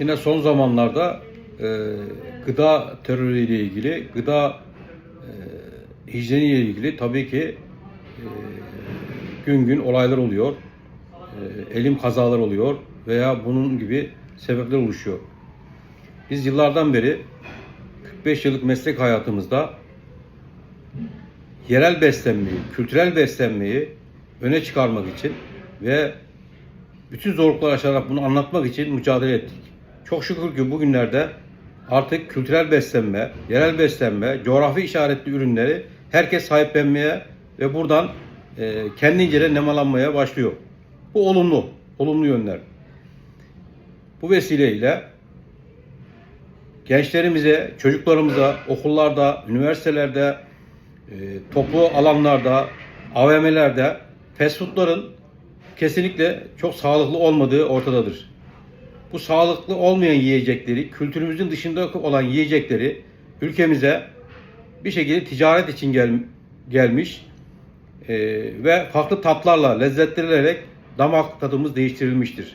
Yine son zamanlarda e, gıda terörüyle ilgili, gıda e, hijyeniyle ilgili tabii ki e, gün gün olaylar oluyor. E, elim kazalar oluyor veya bunun gibi sebepler oluşuyor. Biz yıllardan beri 45 yıllık meslek hayatımızda yerel beslenmeyi, kültürel beslenmeyi öne çıkarmak için ve bütün zorluklar aşarak bunu anlatmak için mücadele ettik. Çok şükür ki bugünlerde artık kültürel beslenme, yerel beslenme, coğrafi işaretli ürünleri herkes sahiplenmeye ve buradan e, kendince de nemalanmaya başlıyor. Bu olumlu, olumlu yönler. Bu vesileyle gençlerimize, çocuklarımıza, okullarda, üniversitelerde, e, toplu alanlarda, AVM'lerde fast foodların kesinlikle çok sağlıklı olmadığı ortadadır. Bu sağlıklı olmayan yiyecekleri, kültürümüzün dışında olan yiyecekleri ülkemize bir şekilde ticaret için gel, gelmiş e, ve farklı tatlarla lezzetlerilerek damak tadımız değiştirilmiştir.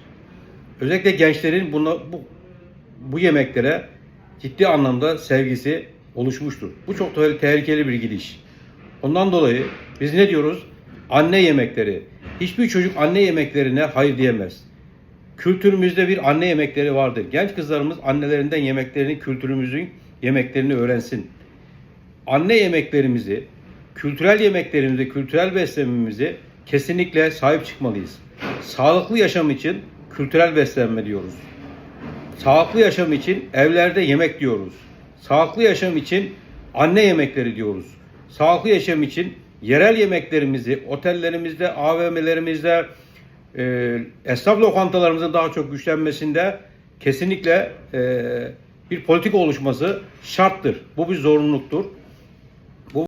Özellikle gençlerin buna, bu, bu yemeklere ciddi anlamda sevgisi oluşmuştur. Bu çok te- tehlikeli bir gidiş. Ondan dolayı biz ne diyoruz? Anne yemekleri. Hiçbir çocuk anne yemeklerine hayır diyemez. Kültürümüzde bir anne yemekleri vardır. Genç kızlarımız annelerinden yemeklerini, kültürümüzün yemeklerini öğrensin. Anne yemeklerimizi, kültürel yemeklerimizi, kültürel beslenmemizi kesinlikle sahip çıkmalıyız. Sağlıklı yaşam için kültürel beslenme diyoruz. Sağlıklı yaşam için evlerde yemek diyoruz. Sağlıklı yaşam için anne yemekleri diyoruz. Sağlıklı yaşam için yerel yemeklerimizi otellerimizde, AVM'lerimizde, e, esnaf lokantalarımızın daha çok güçlenmesinde kesinlikle e, bir politika oluşması şarttır. Bu bir zorunluluktur.